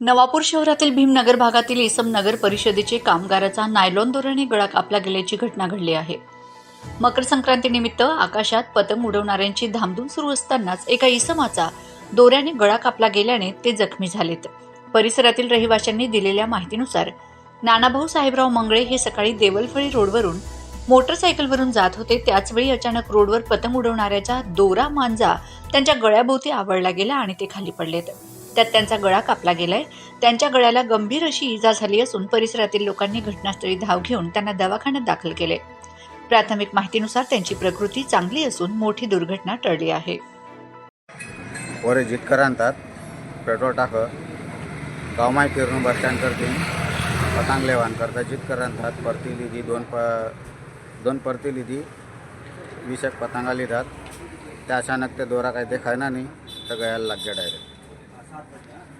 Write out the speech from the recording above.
नवापूर शहरातील भीमनगर भागातील इसम नगर परिषदेचे कामगाराचा नायलॉन दोराने गळा कापला गेल्याची घटना घडली आहे. मकर संक्रांतीनिमित्त आकाशात पतंग उडवणाऱ्यांची धामधूम सुरू असतानाच एका इसमाचा दोऱ्याने गळा कापला गेल्याने ते जखमी झालेत. परिसरातील रहिवाशांनी दिलेल्या माहितीनुसार नानाभाऊ साहेबराव मंगळे हे सकाळी देवलफळी रोडवरून मोटरसायकलवरून जात होते. त्याचवेळी अचानक रोडवर पतंग उडवणाऱ्याचा दोरा मांजा त्यांच्या गळ्याभोवती आवळला गेला आणि ते खाली पडलेत. त्यात त्यांचा गळा कापला गेलाय. त्यांच्या गळ्याला गंभीर अशी इजा झाली असून परिसरातील लोकांनी घटनास्थळी धाव घेऊन त्यांना दवाखान्यात दाखल केले. प्राथमिक माहितीनुसार त्यांची प्रकृती चांगली असून मोठी दुर्घटना टळली आहे. वरे जितकर आणतात पेट्रोल टाक गावमाय फिरून बस स्टँड पतंग लेवान करता जितकर आणतात परती लिधी दोन प दोन परती लिधी विषक पतंगा लिहितात. त्या अचानक ते दोरा काही देखायना नाही तर गळ्याला लागल्या डायरेक्ट ಮಾಡ್ಬೇಕು